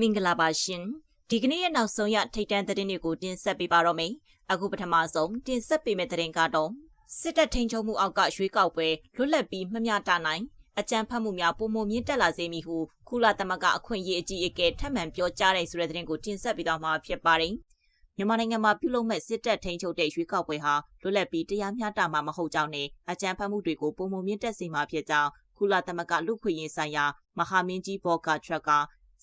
မင်္ဂလာပါရှင်ဒီကနေ့ရဲ့နောက်ဆုံးရထိတ်တန့်သတင်းတွေကိုတင်ဆက်ပေးပါတော့မယ်အခုပထမဆုံးတင်ဆက်ပေးမယ့်သတင်းကတော့စစ်တပ်ထိန်ချုပ်မှုအောက်ကရွေးကောက်ပွဲလွတ်လပ်ပြီးမမျှတနိုင်အကြမ်းဖက်မှုများပုံမမြင့်တက်လာစေမည်ဟုကုလသမဂ္ဂအခွင့်အရေးအကြီးအကဲထပ်မံပြောကြားတဲ့ဆိုတဲ့သတင်းကိုတင်ဆက်ပေးတော့မှာဖြစ်ပါတယ်မြန်မာနိုင်ငံမှာပြုလုပ်မဲ့စစ်တပ်ထိန်ချုပ်တဲ့ရွေးကောက်ပွဲဟာလွတ်လပ်ပြီးတရားမျှတမှာမဟုတ်ကြောင်းနဲ့အကြမ်းဖက်မှုတွေကိုပုံမမြင့်တက်စေမှာဖြစ်ကြောင်းကုလသမဂ္ဂလူခွင့်ရေးဆိုင်ရာမဟာမင်းကြီးဘော့ကာထရက်က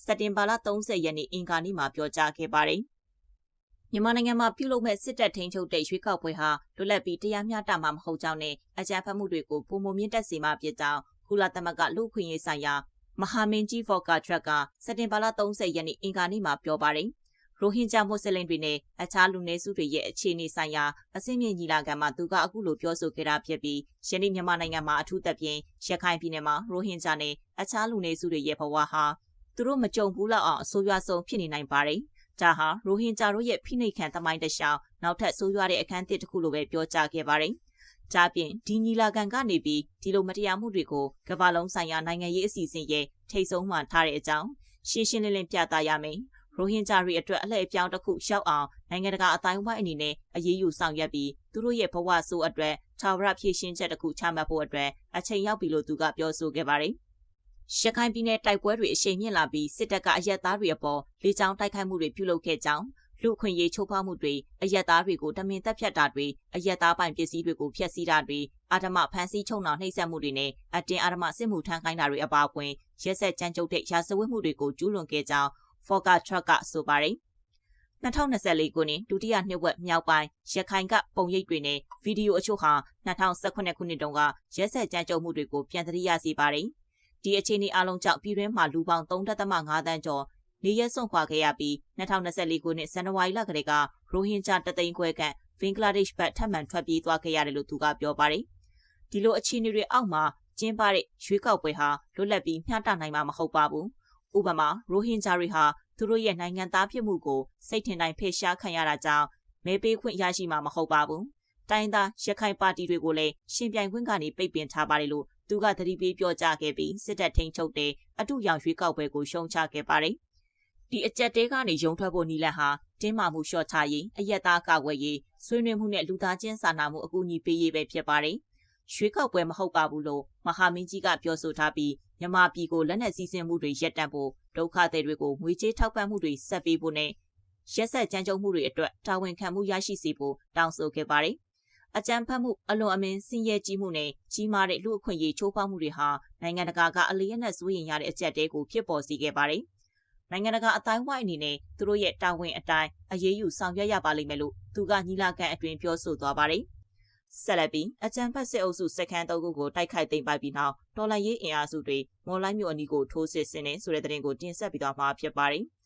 စက်တင်ဘာလ30ရက်နေ့အင်္ဂါနေ့မှာပြောကြားခဲ့ပါတယ်။မြန်မာနိုင်ငံမှာပြုလုပ်မဲ့စစ်တပ်ထိန်းချုပ်တဲ့ရွေးကောက်ပွဲဟာလွတ်လပ်ပြီးတရားမျှတမှာမဟုတ်ကြောင်းနဲ့အကြမ်းဖက်မှုတွေကိုပုံမမြင့်တက်စေမှာဖြစ်ကြောင်းကုလသမဂ္ဂလူ့ခွင့်ရေးဆိုင်ရာမဟာမင်းကြီးဖော့ကာထရက်ကစက်တင်ဘာလ30ရက်နေ့အင်္ဂါနေ့မှာပြောပါတယ်။ရိုဟင်ဂျာမွတ်စလင်တွေနဲ့အခြားလူနည်းစုတွေရဲ့အခြေအနေဆိုင်ရာအစင်းမြင့်ညီလာခံမှာသူကအခုလိုပြောဆိုခဲ့တာဖြစ်ပြီးယနေ့မြန်မာနိုင်ငံမှာအထူးသဖြင့်ရခိုင်ပြည်နယ်မှာရိုဟင်ဂျာနဲ့အခြားလူနည်းစုတွေရဲ့ဘဝဟာ သူတို့မကြုံဘူးလောက်အောင်အဆိုးရွားဆုံးဖြစ်နေနိုင်ပါတယ်။ဒါဟာရိုဟင်ဂျာတို့ရဲ့ဖိနှိပ်ခံသမိုင်းတလျှောက်နောက်ထပ်ဆိုးရွားတဲ့အခန်းသစ်တစ်ခုလိုပဲပြောကြားခဲ့ပါတယ်။ဒါပြင်ဒီညီလာခံကနေပြီးဒီလိုမတရားမှုတွေကိုကမ္ဘာလုံးဆိုင်ရာနိုင်ငံရေးအစီအစဉ်ရဲ့ထိတ်ဆုံးမှထားတဲ့အကြောင်းရှင်းရှင်းလင်းလင်းပြသရမယ်။ရိုဟင်ဂျာတွေအတွက်အလှည့်အပြောင်းတစ်ခုရောက်အောင်နိုင်ငံတကာအတိုင်းအဝိုင်းအနေနဲ့အရေးယူဆောင်ရွက်ပြီးသူတို့ရဲ့ဘဝဆိုးအတွက်ခြာဝရဖြည့်ရှင်းချက်တစ်ခုချမှတ်ဖို့အတွက်အချိန်ရောက်ပြီလို့သူကပြောဆိုခဲ့ပါတယ်။ ရခိုင်ပြည်နယ်တိုက်ပွဲတွေအရှိန်မြင့်လာပြီးစစ်တပ်ကအရက်သားတွေအပေါ်လေကြောင်းတိုက်ခိုက်မှုတွေပြုလုပ်ခဲ့ကြောင်းလူခွင့်ရေးချိုးဖောက်မှုတွေအရက်သားတွေကိုတမင်တက်ဖြတ်တာတွေအရက်သားပိုင်ပစ္စည်းတွေကိုဖျက်ဆီးတာတွေအာဓမဖမ်းဆီးချုံနှောင်နှိပ်စက်မှုတွေနဲ့အတင်းအာဓမစစ်မှုထမ်းခိုင်းတာတွေအပါအဝင်ရက်ဆက်ကြမ်းကြုတ်တဲ့ရာဇဝတ်မှုတွေကိုကျူးလွန်ခဲ့ကြောင်း Foka Truck ကဆိုပါတယ်2024ခုနှစ်ဒုတိယနှစ်ဝက်မြောက်ပိုင်းရခိုင်ကပုံရိပ်တွေနဲ့ဗီဒီယိုအချို့ဟာ2018ခုနှစ်တုန်းကရက်ဆက်ကြမ်းကြုတ်မှုတွေကိုပြန်သတိရစေပါတယ်။ ဒီအခြေအနေအလုံးကြောင့်ပြည်တွင်းမှာလူပေါင်း3.5တန်းကျော်နေရက်စွန့်ခွာခဲ့ရပြီး2024ခုနှစ်ဇန်နဝါရီလကတည်းကရိုဟင်ဂျာတသိန်းခွဲခန့်ဘင်္ဂလားဒေ့ရှ်ဘက်ထပ်မံထွက်ပြေးသွားခဲ့ရတယ်လို့သူကပြောပါတယ်။ဒီလိုအခြေအနေတွေအောက်မှာကျင်းပတဲ့ရွေးကောက်ပွဲဟာလွတ်လပ်ပြီးမျှတနိုင်မှာမဟုတ်ပါဘူး။ဥပမာရိုဟင်ဂျာတွေဟာသူတို့ရဲ့နိုင်ငံသားဖြစ်မှုကိုစိတ်ထင်တိုင်းဖေရှားခံရတာကြောင့်မဲပေးခွင့်ရရှိမှာမဟုတ်ပါဘူး။တိုင်းသားရခိုင်ပါတီတွေကိုလည်းရှင်ပြိုင်ခွင့်ကနေပိတ်ပင်ထားပါတယ်လို့ သူကသတိပေးပြောကြားခဲ့ပြီးစစ်တပ်ထိန်ချုပ်တဲ့အထုရောင်ရွေးကောက်ပွဲကိုရှုံချခဲ့ပါတယ်။ဒီအကြက်တဲကနေရုံထွက်ဖို့နီလန်ဟာတင်းမာမှုလျှော့ချရေးအယက်သားကာကွယ်ရေးဆွေးနွေးမှုနဲ့လူသားချင်းစာနာမှုအကူအညီပေးရေးပဲဖြစ်ပါတယ်။ရွှေကောက်ပွဲမဟုတ်ပါဘူးလို့မဟာမင်းကြီးကပြောဆိုထားပြီးမြမပြည်ကိုလက်နက်စည်းစိမ်မှုတွေရပ်တန့်ဖို့ဒုက္ခသည်တွေကိုငွေကြေးထောက်ပံ့မှုတွေဆက်ပေးဖို့နဲ့ရက်ဆက်ကြမ်းကြုတ်မှုတွေအတွက်တာဝန်ခံမှုရရှိစေဖို့တောင်းဆိုခဲ့ပါတယ်။ အကြမ်းဖက်မှုအလွန်အမင်းဆင်းရဲကြီးမှုနဲ့ကြီးမားတဲ့လူအခွင့်အရေးချိုးဖောက်မှုတွေဟာနိုင်ငံတကာကအလေးအနက်စိုးရင်ရတဲ့အကြက်တဲကိုဖြစ်ပေါ်စေခဲ့ပါတယ်။နိုင်ငံတကာအတိုင်းဝိုင်းအနေနဲ့သူတို့ရဲ့တာဝန်အတိုင်းအရေးယူဆောင်ရွက်ရပါလိမ့်မယ်လို့သူကညီလာခံအတွင်ပြောဆိုသွားပါတယ်။ဆက်လက်ပြီးအကြံဖတ်စစ်အုပ်စုစက္ကန့်သုံးခုကိုတိုက်ခိုက်သိမ်းပိုက်ပြီးနောက်တော်လိုင်းရေးအင်အားစုတွေမော်လိုက်မြို့အနီးကိုထိုးစစ်ဆင်နေဆိုတဲ့သတင်းကိုတင်ဆက်ပြီးတော့မှာဖြစ်ပါတယ်။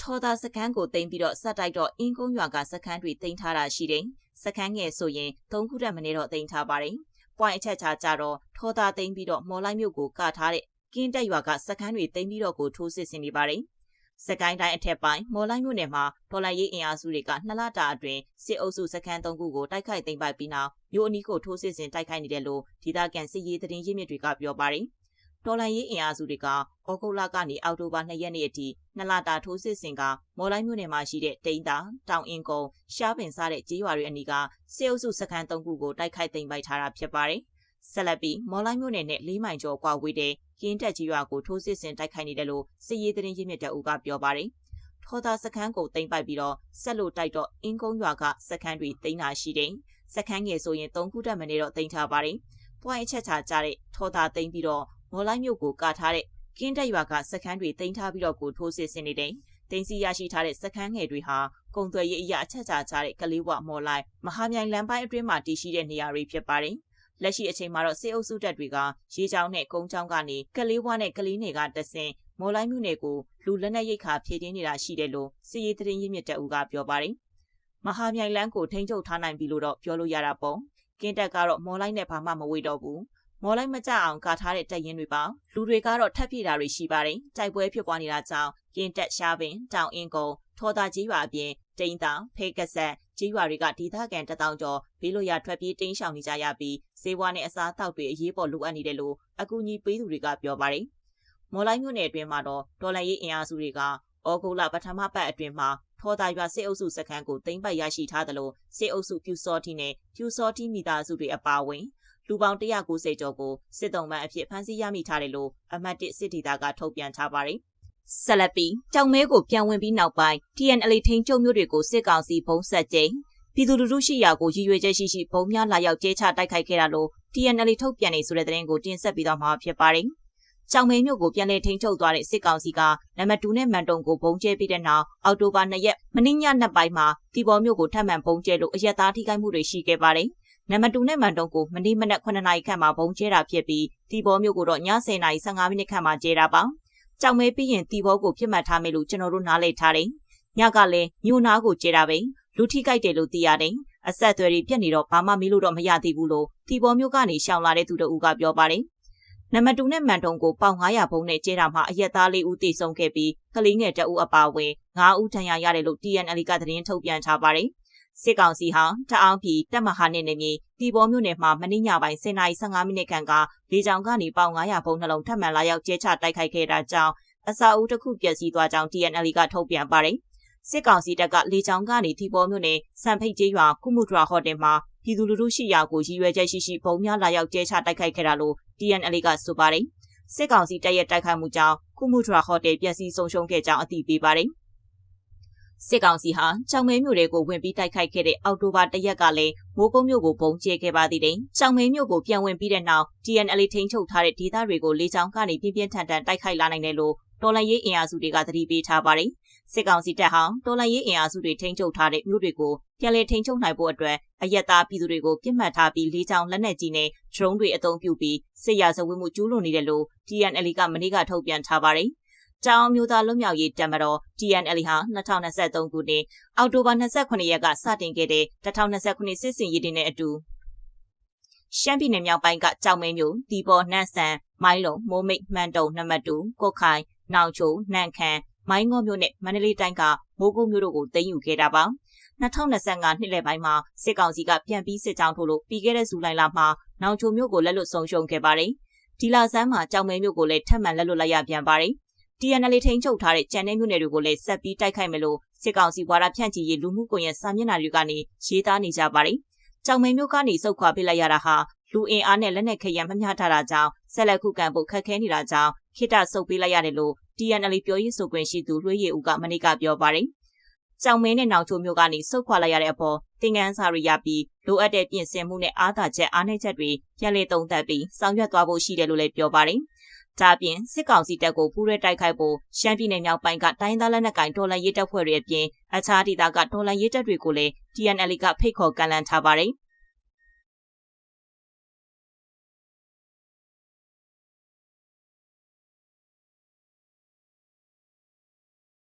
ထော်သာစခန်းကိုတင်ပြီးတော့ဆက်တိုက်တော့အင်းကုန်းရွာကစခန်းတွေတင်ထားတာရှိတယ်။စခန်းငယ်ဆိုရင်၃ခုတက်မနေတော့တင်ထားပါတယ်။ point အချက်ချာကြတော့ထောသားသိမ်းပြီးတော့မော်လိုက်မြို့ကိုကထားတဲ့ကင်းတက်ရွာကစခန်းတွေသိမ်းပြီးတော့ကိုထိုးစစ်ဆင်နေပါတယ်။စကိုင်းတိုင်းအထက်ပိုင်းမော်လိုက်မြို့နယ်မှာဒေါ်လာရေးအင်အားစုတွေကနှစ်လတာအတွင်းစစ်အုပ်စုစခန်း၃ခုကိုတိုက်ခိုက်သိမ်းပိုက်ပြီးနောက်မြို့အနီးကိုထိုးစစ်ဆင်တိုက်ခိုက်နေတယ်လို့ဒေသခံစစ်ရေးသတင်းရင်းမြစ်တွေကပြောပါတယ်။ တော်လန်ရေးအင်အားစုတွေကဩဂုတ်လကနေအောက်တိုဘာ2ရက်နေ့အထိနှစ်လတာထိုးစစ်ဆင်ကမော်လိုက်မြို့နယ်မှာရှိတဲ့တိန်တာတောင်အင်ကုန်းရှားပင်စားတဲ့ကြေးရွာတွေအနီးကစေအုပ်စုစခန်း၃ခုကိုတိုက်ခိုက်သိမ်းပိုက်ထားတာဖြစ်ပါတယ်။ဆက်လက်ပြီးမော်လိုက်မြို့နယ်နဲ့လေးမိုင်ကျော်ကွာဝေးတဲ့ကင်းတက်ကြီးရွာကိုထိုးစစ်ဆင်တိုက်ခိုက်နေတယ်လို့စစ်ရေးသတင်းရင်းမြစ်တအူကပြောပါတယ်။ထောသားစခန်းကိုသိမ်းပိုက်ပြီးတော့ဆက်လို့တိုက်တော့အင်းကုန်းရွာကစခန်းတွေသိမ်းတာရှိတယ်။စခန်းငယ်ဆိုရင်၃ခုတက်မနေတော့သိမ်းထားပါတယ်။ပွိုင်းအချက်ချာကြတဲ့ထောသားသိမ်းပြီးတော့ မော်လိုက်မြို့ကိုကာထားတဲ့ကင်းတက်ရွာကစခန်းတွေတင်ထားပြီးတော့ကိုထိုးစစ်ဆင်နေတဲ့တင်စီရရှိထားတဲ့စခန်းငယ်တွေဟာကုံသွယ်ရေးအရာအချက်ချာချတဲ့ကလေးဝမော်လိုက်မဟာမြိုင်လမ်းပိုင်းအတွင်းမှာတည်ရှိတဲ့နေရာတွေဖြစ်ပါတယ်။လက်ရှိအချိန်မှာတော့စေအုပ်စုတပ်တွေကရေချောင်းနဲ့ကုန်းချောင်းကနေကလေးဝနဲ့ကလေးနယ်ကတဆင်မော်လိုက်မြို့နယ်ကိုလူလက်နက်ရိတ်ခါဖြည့်တင်းနေတာရှိတယ်လို့စီရေးသတင်းရင်းမြစ်တအူကပြောပါတယ်။မဟာမြိုင်လမ်းကိုထိန်းချုပ်ထားနိုင်ပြီလို့တော့ပြောလို့ရတာပေါ့။ကင်းတက်ကတော့မော်လိုက်နဲ့ဘာမှမဝေတော့ဘူး မော်လိုက်မကြအောင်ကာထားတဲ့တပ်ရင်းတွေပါလူတွေကတော့ထပ်ပြေတာတွေရှိပါတယ်တိုက်ပွဲဖြစ်ပွားနေတာကြောင့်ကင်းတက်ရှားပင်တောင်အင်းကုန်းထောသားကြီးရွာအပြင်တိန်တောင်ဖေးကဆက်ကြီးရွာတွေကဒေသခံတထောင်ကျော်ဘေးလိုရာထွက်ပြေးတိမ်းရှောင်နေကြရပြီးစေဝါနဲ့အစားအသောက်တွေအရေးပေါ်လိုအပ်နေတယ်လို့အကူအညီပေးသူတွေကပြောပါတယ်မော်လိုက်မြို့နယ်အတွင်းမှာတော့ဒေါ်လာရေးအင်အားစုတွေကဩဂုတ်လပထမပတ်အတွင်းမှာထော်တာရွာစစ်အုပ်စုစခန်းကိုသိမ်းပိုက်ရရှိထားသလိုစစ်အုပ်စုပြူစောတိနဲ့ပြူစောတိမိသားစုတွေအပါအဝင် လူပေါင်း190ကျော်ကိုစစ်တုံးပန်းအဖြစ်ဖမ်းဆီးရမိထားတယ်လို့အမတ်1စစ်ဒေသကထုတ်ပြန်ထားပါတယ်။ဆက်လက်ပြီးကြောင်မဲကိုပြန်ဝင်ပြီးနောက်ပိုင်း TNL ထိန်ချုပ်မျိုးတွေကိုစစ်ကောင်စီဘုံဆက်ကျိန်ပြည်သူလူထုရှိရာကိုရည်ရွယ်ချက်ရှိရှိဘုံများလာရောက်ကျဲချတိုက်ခိုက်ခဲ့တာလို့ TNL ထုတ်ပြန်နေဆိုတဲ့သတင်းကိုတင်ဆက်ပြီးတော့မှာဖြစ်ပါတယ်။ကြောင်မဲမျိုးကိုပြန်လည်ထိန်ချုပ်သွားတဲ့စစ်ကောင်စီကနံပါတ်2နဲ့မန်တုံကိုဘုံကျဲပြီးတဲ့နောက်အောက်တိုဘာ2ရက်မနေ့ညနှစ်ပိုင်းမှာတီဘော်မျိုးကိုထပ်မံဘုံကျဲလို့အရက်သားထိခိုက်မှုတွေရှိခဲ့ပါတယ်။ နံပါတ်2နဲ့မန်တုံကိုမနေ့မနက်9နာရီခန့်မှာဘုံကျဲတာဖြစ်ပြီးတီဘောမျိုးကိုတော့ည10နာရီ15မိနစ်ခန့်မှာကျဲတာပါ။ကြောင်မဲပြီးရင်တီဘောကိုပြစ်မှတ်ထားမယ်လို့ကျွန်တော်တို့နားလည်ထားတယ်။ညကလည်းမြို့နာကိုကျဲတာပဲလူထိခိုက်တယ်လို့သိရတယ်။အဆက်အသွယ်တွေပြက်နေတော့ဘာမှမီးလို့တော့မရသေးဘူးလို့တီဘောမျိုးကနေရှောင်လာတဲ့သူတို့ကပြောပါတယ်။နံပါတ်2နဲ့မန်တုံကိုပေါင်900ဘုံနဲ့ကျဲတာမှာအရက်သားလေးဦးသေဆုံးခဲ့ပြီးကလေးငယ်တအုပ်အပါအဝင်9ဦးထဏ်ရာရတယ်လို့ TNL ကသတင်းထုတ်ပြန်ထားပါတယ်။ စစ်ကောင်စီဟာတအောင်ပြည်တပ်မဟာနဲ့နေမြေတီဘောမြို့နယ်မှာမနေ့ညပိုင်း10:15မိနစ်ခန့်ကလေကြောင်းကနေပေါင်900ဘုံနှလုံးထပ်မံလာရောက်ကျဲချတိုက်ခိုက်ခဲ့တာကြောင့်အစာအုပ်တစ်ခုပျက်စီးသွားကြောင်း TNL ကထုတ်ပြန်ပါတယ်။စစ်ကောင်စီတပ်ကလေကြောင်းကနေတီဘောမြို့နယ်စံဖိတ်ကျေးရွာကုမှုဒရာဟိုတယ်မှာပြည်သူလူထုရှိရာကိုရည်ရွယ်ချက်ရှိရှိဘုံများလာရောက်ကျဲချတိုက်ခိုက်ခဲ့တာလို့ TNL ကဆိုပါတယ်။စစ်ကောင်စီတပ်ရဲ့တိုက်ခိုက်မှုကြောင့်ကုမှုဒရာဟိုတယ်ပျက်စီးဆုံးရှုံးခဲ့ကြောင်းအသိပေးပါတယ်။ စစ်ကောင်စီဟာကြောင်မဲမြို့တွေကိုဝင်ပြီးတိုက်ခိုက်ခဲ့တဲ့အောက်တိုဘာတရက်ကလည်းမိုးကုန်းမြို့ကိုပုံကျဲခဲ့ပါသေးတယ်။ကြောင်မဲမြို့ကိုပြန်ဝင်ပြီးတဲ့နောက် TNL ထိန်းချုပ်ထားတဲ့ဒေသတွေကိုလေကြောင်းကနေပြင်းပြင်းထန်ထန်တိုက်ခိုက်လာနိုင်တယ်လို့တော်လန်ရေးအင်အားစုတွေကသတိပေးထားပါတယ်။စစ်ကောင်စီတပ်ဟာတော်လန်ရေးအင်အားစုတွေထိန်းချုပ်ထားတဲ့မြို့တွေကိုပြန်လည်ထိန်းချုပ်နိုင်ဖို့အတွက်အယက်သားပြည်သူတွေကိုပြစ်မှတ်ထားပြီးလေကြောင်းလက်နက်ကြီးနဲ့ဒရုန်းတွေအသုံးပြုပြီးစစ်ရာဇဝတ်မှုကျူးလွန်နေတယ်လို့ TNL ကမနေ့ကထုတ်ပြန်ထားပါတယ်။ တောင်မျိုးသားလွတ်မြောက်ရေးတပ်မတော် TNL ဟာ2023ခုနှစ်အောက်တိုဘာ29ရက်ကစတင်ခဲ့တဲ့2029စစ်စင်ရေးတင်တဲ့အတူရှမ်းပြည်နယ်မြောက်ပိုင်းကကြောက်မဲမျိုးဒီပေါ်နှန့်ဆန်မိုင်းလုံမိုးမိတ်မှန်တုံနံပါတ်2ကုတ်ခိုင်နောင်ချိုနှန့်ခမ်းမိုင်းငေါမျိုးနဲ့မန္တလေးတိုင်းကမိုးကုတ်မျိုးတို့ကိုသိမ်းယူခဲ့တာပါ2025နှစ်လယ်ပိုင်းမှာစစ်ကောင်စီကပြန်ပြီးစစ်ကြောင်းထိုးလို့ပြီးခဲ့တဲ့ဇူလိုင်လမှာနောင်ချိုမျိုးကိုလက်လွတ်ဆုံးရှုံးခဲ့ပါတယ်ဒီလဆန်းမှာကြောင်မဲမျိုးကိုလည်းထပ်မံလက်လွတ်လိုက်ရပြန်ပါတယ် TNL ထိန်းချုပ်ထားတဲ့ကြံတဲ့မြို့နယ်တွေကိုလည်းဆက်ပြီးတိုက်ခိုက်မယ်လို့စစ်ကောင်စီဝါဒဖြန့်ချီရေးလူမှုကွန်ရက်စာမျက်နှာတွေကနေရေးသားနေကြပါတယ်။ကြောင်မဲမြို့ကနေစုတ်ခွာပစ်လိုက်ရတာဟာလူအင်အားနဲ့လက်နက်ခဲယံမမျှထားတာကြောင့်ဆက်လက်ခုခံဖို့ခက်ခဲနေတာကြောင့်ခိတဆုတ်ပေးလိုက်ရတယ်လို့ TNL ပြောရေးဆိုခွင့်ရှိသူလွှေးရီဦးကမနေ့ကပြောပါတယ်။ကြောင်မဲနဲ့နောင်ချိုမျိုးကနေစုတ်ခွာလိုက်ရတဲ့အပေါ်တင်ငန်းစာတွေရပြီးလိုအပ်တဲ့ပြင်ဆင်မှုနဲ့အားသာချက်အားနည်းချက်တွေပြန်လည်သုံးသပ်ပြီးဆောင်ရွက်သွားဖို့ရှိတယ်လို့လည်းပြောပါတယ်။ ဒါပြင်စစ်ကောင်စီတပ်ကိုပူးရဲတိုက်ခိုက်ဖို့ရှမ်းပြည်နယ်မြောက်ပိုင်းကတိုင်းသားလက်နက်ကိုင်တော်လှန်ရေးတပ်ဖွဲ့တွေအပြင်အခြားဒေသကတော်လှန်ရေးတပ်တွေကိုလည်း TNL ကဖိတ်ခေါ်ကန့်လန့်ထားပါတယ်။